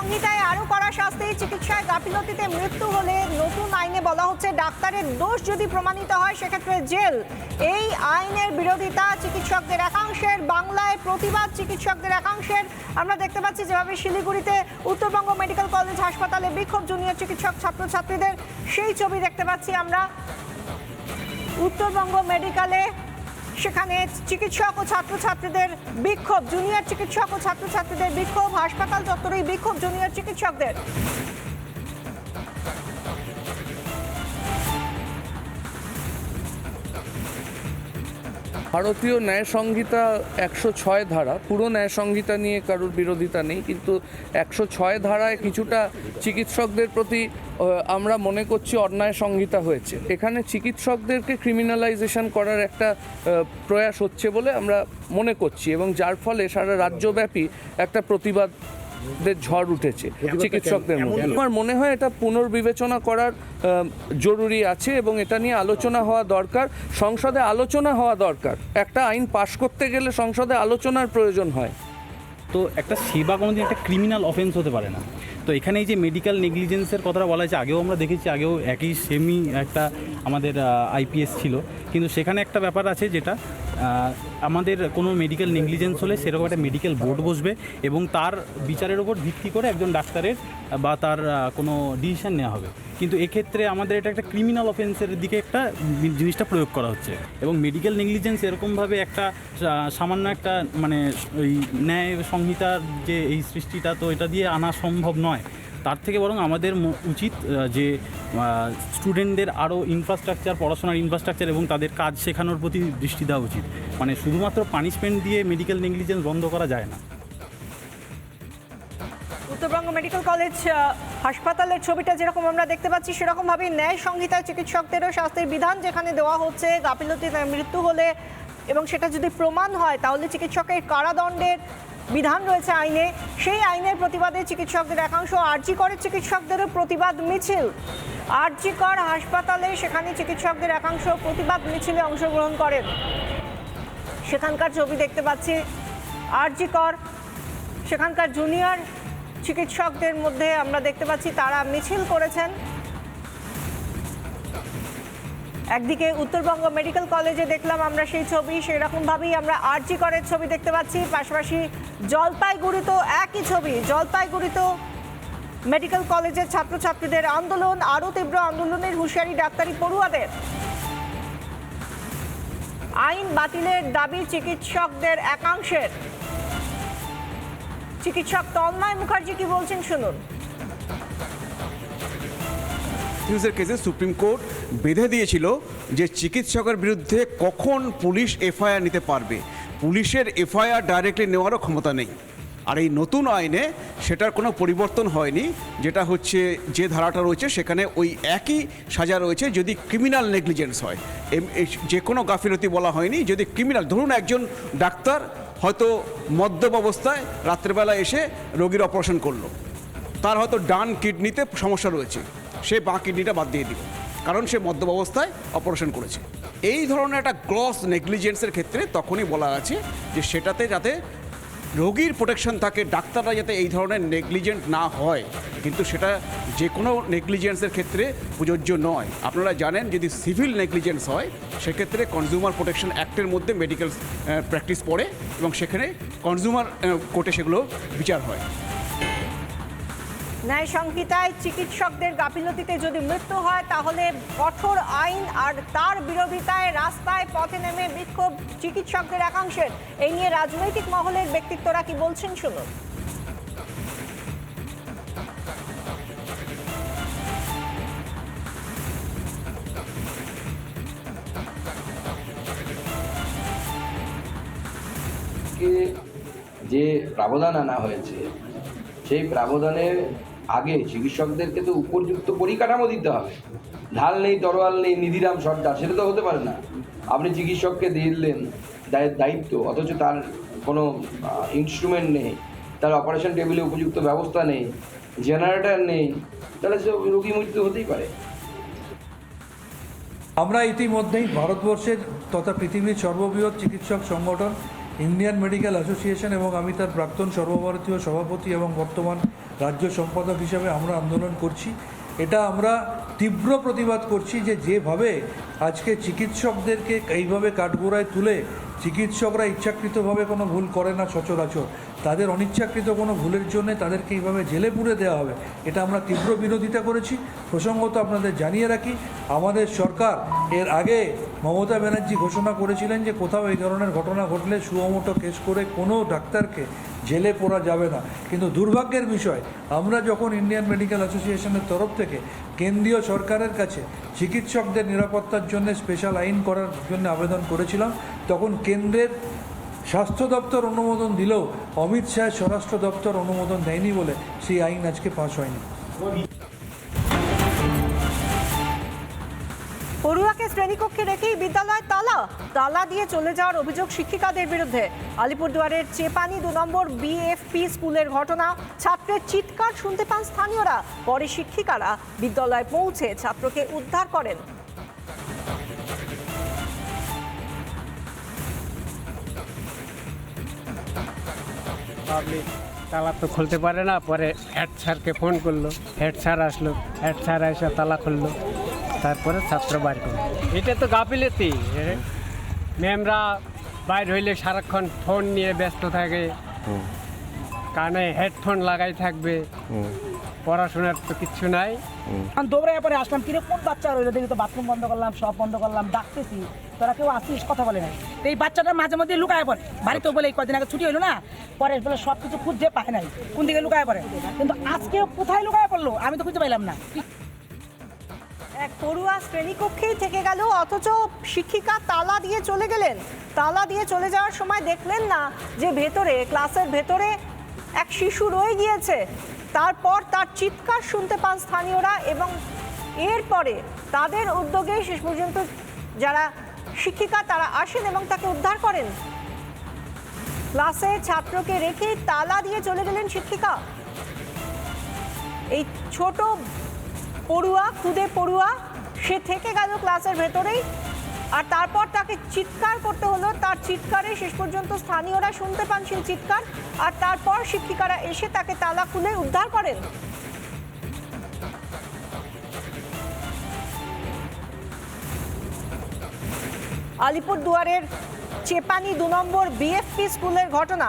সংহিতায় আরও কড়া শাস্তি, চিকিৎসায় গাফিলতিতে মৃত্যু হলে নতুন আইনে বলা হচ্ছে ডাক্তারের দোষ যদি প্রমাণিত হয়, সেক্ষেত্রে জেল। এই আইনের বিরোধিতা চিকিৎসকদের একাংশের, বাংলায় প্রতিবাদ চিকিৎসকদের একাংশের। আমরা দেখতে পাচ্ছি যেভাবে শিলিগুড়িতে উত্তরবঙ্গ মেডিকেল কলেজ হাসপাতালে বিক্ষোভ জুনিয়র চিকিৎসক ছাত্রছাত্রীদের, সেই ছবি দেখতে পাচ্ছি আমরা। উত্তরবঙ্গ মেডিকেলে সেখানে চিকিৎসক ও ছাত্রছাত্রীদের বিক্ষোভ, জুনিয়র চিকিৎসক ও ছাত্রছাত্রীদের বিক্ষোভ, হাসপাতাল চত্বরেই বিক্ষোভ জুনিয়র চিকিৎসকদের। ভারতীয় ন্যায় সংহিতা একশো ছয় ধারা। পুরো ন্যায় সংহিতা নিয়ে কারোর বিরোধিতা নেই, কিন্তু একশো ছয় ধারায় কিছুটা চিকিৎসকদের প্রতি আমরা মনে করছি অন্যায় সংহিতা হয়েছে। এখানে চিকিৎসকদেরকে ক্রিমিনালাইজেশন করার একটা প্রয়াস হচ্ছে বলে আমরা মনে করছি এবং যার ফলে সারা রাজ্যব্যাপী একটা প্রতিবাদ ঝড় উঠেছে চিকিৎসকদের মধ্যে। আমার মনে হয় এটা পুনর্বিবেচনা করার জরুরি আছে এবং এটা নিয়ে আলোচনা হওয়া দরকার? সংসদে আলোচনা হওয়া দরকার। একটা আইন পাশ করতে গেলে সংসদে আলোচনার প্রয়োজন হয়। তো একটা সেবা কোনোদিন একটা ক্রিমিনাল অফেন্স হতে পারে না। তো এখানে এই যে মেডিকেল নেগলিজেন্সের কথাটা বলা হয়েছে আগেও আমরা দেখেছি আগেও একই সেমি একটা আমাদের আইপিএস ছিল। কিন্তু সেখানে একটা ব্যাপার আছে যেটা আমাদের কোনো মেডিকেল নেগলিজেন্স হলে সেরকম একটা মেডিকেল বোর্ড বসবে এবং তার বিচারের ওপর ভিত্তি করে একজন ডাক্তারের, বা তার কোনো ডিসিশন নেওয়া হবে। কিন্তু এক্ষেত্রে আমাদের এটা একটা ক্রিমিনাল অফেন্সের দিকে একটা জিনিসটা প্রয়োগ করা হচ্ছে। এবং মেডিকেল নেগলিজেন্স এরকমভাবে একটা সামান্য একটা মানে ওই ন্যায় সংহিতার যে এই সৃষ্টিটা, তো এটা দিয়ে আনা সম্ভব নয়। তার থেকে বরং আমাদের উচিত যে স্টুডেন্টদের আরও ইনফ্রাস্ট্রাকচার পড়াশোনার ইনফ্রাস্ট্রাকচার এবং তাদের কাজ শেখানোর প্রতি দৃষ্টি দেওয়া উচিত। মানে শুধুমাত্র পানিশমেন্ট দিয়ে মেডিকেল নেগলিজেন্স বন্ধ করা যায় না। উত্তরবঙ্গ মেডিকেল কলেজ হাসপাতালের ছবিটা যেরকম আমরা দেখতে পাচ্ছি সেরকম ভাবে ন্যায় সংহিতায় চিকিৎসকদেরও স্বাস্থ্যের বিধান যেখানে দেওয়া হচ্ছে, গাফিলতিতে মৃত্যু হলে এবং সেটা যদি প্রমাণ হয়, তাহলে চিকিৎসকের কারাদণ্ডের বিধান রয়েছে আইনে। সেই আইনের প্রতিবাদে চিকিৎসকদের একাংশ আরজি করে। চিকিৎসকদেরও প্রতিবাদ মিছিল। আরজি কর হাসপাতালে সেখানে চিকিৎসকদের একাংশ প্রতিবাদ মিছিলে অংশগ্রহণ করেন। সেখানকার ছবি দেখতে পাচ্ছি। আরজি কর, সেখানকার জুনিয়র চিকিৎসকদের মধ্যে আমরা দেখতে পাচ্ছি, তারা মিছিল করেছেন। একদিকে উত্তরবঙ্গ মেডিকেল কলেজে দেখলাম আমরা সেই ছবি, সেরকমভাবেই আমরা আরজি করের ছবি দেখতে পাচ্ছি। পাশাপাশি জলপাইগুড়িতেও একই ছবি, জলপাইগুড়িতেও মেডিকেল কলেজের ছাত্রছাত্রীদের আন্দোলন, আরও তীব্র আন্দোলনের হুঁশিয়ারি ডাক্তারি পড়ুয়াদের। আইন বাতিলের দাবি চিকিৎসকদের একাংশের। চিকিৎসক তন্ময় মুখার্জি কি বলছেন শুনুন। নিউজের কেসে সুপ্রিম কোর্ট বেঁধে দিয়েছিল যে চিকিৎসকের বিরুদ্ধে কখন পুলিশ এফআইআর নিতে পারবে। পুলিশের এফআইআর ডাইরেক্টলি নেওয়ারও ক্ষমতা নেই। আর এই নতুন আইনে সেটার কোনো পরিবর্তন হয়নি, যেটা হচ্ছে যে ধারাটা রয়েছে সেখানে ওই একই সাজা রয়েছে যদি ক্রিমিনাল নেগলিজেন্স হয়। যে কোনো গাফিলতি বলা হয়নি, যদি ক্রিমিনাল ধরুন একজন ডাক্তার হয়তো মদ্যপ অবস্থায় রাত্রেবেলা এসে রোগীর অপারেশন করল। তার হয়তো ডান কিডনিতে সমস্যা রয়েছে, সে বাঁ কিডনিটা বাদ দিয়ে দিল। কারণ সে মদ্যপ অবস্থায় অপারেশন করেছে। এই ধরনের একটা গ্রস নেগলিজেন্সের ক্ষেত্রে তখনই বলা আছে যে সেটাতে যাতে রোগীর প্রোটেকশন থাকে, ডাক্তাররা যাতে এই ধরনের নেগলিজেন্ট না হয়, কিন্তু সেটা যে কোনো নেগলিজেন্সের ক্ষেত্রে প্রযোজ্য নয়। আপনারা জানেন যদি সিভিল নেগলিজেন্স হয়, সেক্ষেত্রে কনজিউমার প্রোটেকশন অ্যাক্টের মধ্যে মেডিকেল প্র্যাকটিস পড়ে এবং সেখানে কনজিউমার কোর্টে সেগুলো বিচার হয়। ন্যায় সংহিতায় চিকিৎসকদের গাফিলতিতে যদি মৃত্যু হয়, তাহলে কঠোর আইন আর তার বিরোধিতায় রাস্তায় পথে নেমে বিক্ষোভ চিকিৎসকদের একাংশের। এই নিয়ে রাজনৈতিক মহলের ব্যক্তিত্বরা কি বলছেন শুনুন। যে প্রাবধান আনা হয়েছে, সেই প্রাবধানের আগে চিকিৎসকদেরকে তো উপযুক্ত পরিকাঠামো দিতে হবে। ঢাল নেই, তরোয়াল নেই, নিধিরাম সর্দার, সেটা তো হতে পারে না। আপনি চিকিৎসককে দিয়ে দিলেন, দায়- দায়িত্ব, অথচ তার কোনো ইনস্ট্রুমেন্ট নেই, তার অপারেশন টেবিলে উপযুক্ত ব্যবস্থা নেই জেনারেটার নেই, তাহলে সে রোগী মৃত্যু হতেই পারে। আমরা ইতিমধ্যেই ভারতবর্ষের তথা পৃথিবীর সর্ববৃহৎ চিকিৎসক সংগঠন ইন্ডিয়ান মেডিকেল অ্যাসোসিয়েশন এবং আমি তার প্রাক্তন সর্বভারতীয় সভাপতি এবং বর্তমান রাজ্য সম্পাদক হিসাবে আমরা আন্দোলন করছি। এটা আমরা তীব্র প্রতিবাদ করছি যে যেভাবে আজকে চিকিৎসকদেরকে এইভাবে কাঠগোড়ায় তুলে চিকিৎসকরা ইচ্ছাকৃতভাবে কোনো ভুল করে না সচরাচর। তাদের অনিচ্ছাকৃত কোনো ভুলের জন্য তাদেরকে এইভাবে জেলে পুরে দেওয়া হবে। এটা আমরা তীব্র বিরোধিতা করেছি। প্রসঙ্গত আপনাদের জানিয়ে রাখি, আমাদের সরকার এর আগে মমতা ব্যানার্জি ঘোষণা করেছিলেন যে কোথাও এই ধরনের ঘটনা ঘটলে সুমোটো কেস করে কোনো ডাক্তারকে জেলে পড়া যাবে না। কিন্তু দুর্ভাগ্যের বিষয়, আমরা যখন ইন্ডিয়ান মেডিকেল অ্যাসোসিয়েশনের তরফ থেকে কেন্দ্রীয় সরকারের কাছে চিকিৎসকদের নিরাপত্তার জন্য স্পেশাল আইন করার জন্য আবেদন করেছিলাম তখন কেন্দ্রের স্বাস্থ্য দপ্তর অনুমোদন দিলেও অমিত শাহের স্বরাষ্ট্র দপ্তর অনুমোদন দেয়নি বলে সেই আইন আজকে পাশ হয়নি। পড়ুয়াকে শ্রেণীকক্ষে রেখেই বিদ্যালয় তালা তালা দিয়ে চলে যাওয়ার অভিযোগ শিক্ষিকাদের বিরুদ্ধে। আলিপুরদুয়ারের চেপানি দু নম্বর বিএফপি স্কুলের ঘটনা, ছাত্রের চিৎকার শুনতে পান স্থানীয়রা। পরে শিক্ষিকারা বিদ্যালয়ে পৌঁছে ছাত্রকে উদ্ধার করেন। পাবলিক তালা তো খুলতে পারে না পরে হেড স্যারকে ফোন করল। হেড স্যার আসলো হেড স্যার এসে তালা খুললো তারপরে ছাত্র বার করল। এটা তো গাফিলেতি ম্যামরা বাইর হইলে সারাক্ষণ ফোন নিয়ে ব্যস্ত থাকে কানে হেডফোন লাগাই থাকবে পড়াশোনার তো কিচ্ছু নাই। দৌড়ায় পরে আসলাম কিরে কোন বাচ্চা রইল? দেখি তো বাথরুম বন্ধ করলাম সব বন্ধ করলাম ডাকতেছি। তোরা কেউ আসিস কথা বলে নাই। তো এই বাচ্চাটা মাঝে মধ্যে লুকায় পড়ে। বাড়িতে বলে এই কদিন আগে ছুটি হলো না পরে বলে সব কিছু খুঁজতে পায় নাই। কোন দিকে লুকায় পড়ে? কিন্তু আজকে কোথায় লুকায় পড়ল? আমি তো খুঁজে পাইলাম না। এক পড়ুয়া শ্রেণীকক্ষেই থেকে গেল অথচ শিক্ষিকা তালা দিয়ে চলে গেলেন। তালা দিয়ে চলে যাওয়ার সময় দেখলেন না যে ভেতরে ক্লাসের ভেতরে এক শিশু রয়ে গিয়েছে। তারপর তার চিৎকার শুনতে পান স্থানীয়রা এবং এরপরে তাদের উদ্যোগে শেষ পর্যন্ত যারা শিক্ষিকা তারা আসেন এবং তাকে উদ্ধার করেন। ক্লাসে ছাত্রকে রেখে তালা দিয়ে চলে গেলেন শিক্ষিকা। এই ছোট পড়ুয়া, খুদে পড়ুয়া, সে থেকে গেল ক্লাসের ভেতরেই। আর তারপর তাকে চিৎকার করতে হলো। তার চিৎকারে শেষ পর্যন্ত স্থানীয়রা শুনতে পান সেই চিৎকার। আর তারপর শিক্ষিকারা এসে তাকে তালা খুলে উদ্ধার করেন। আলিপুর দুয়ারের চেপানি দু নম্বর বিএফপি স্কুলের ঘটনা।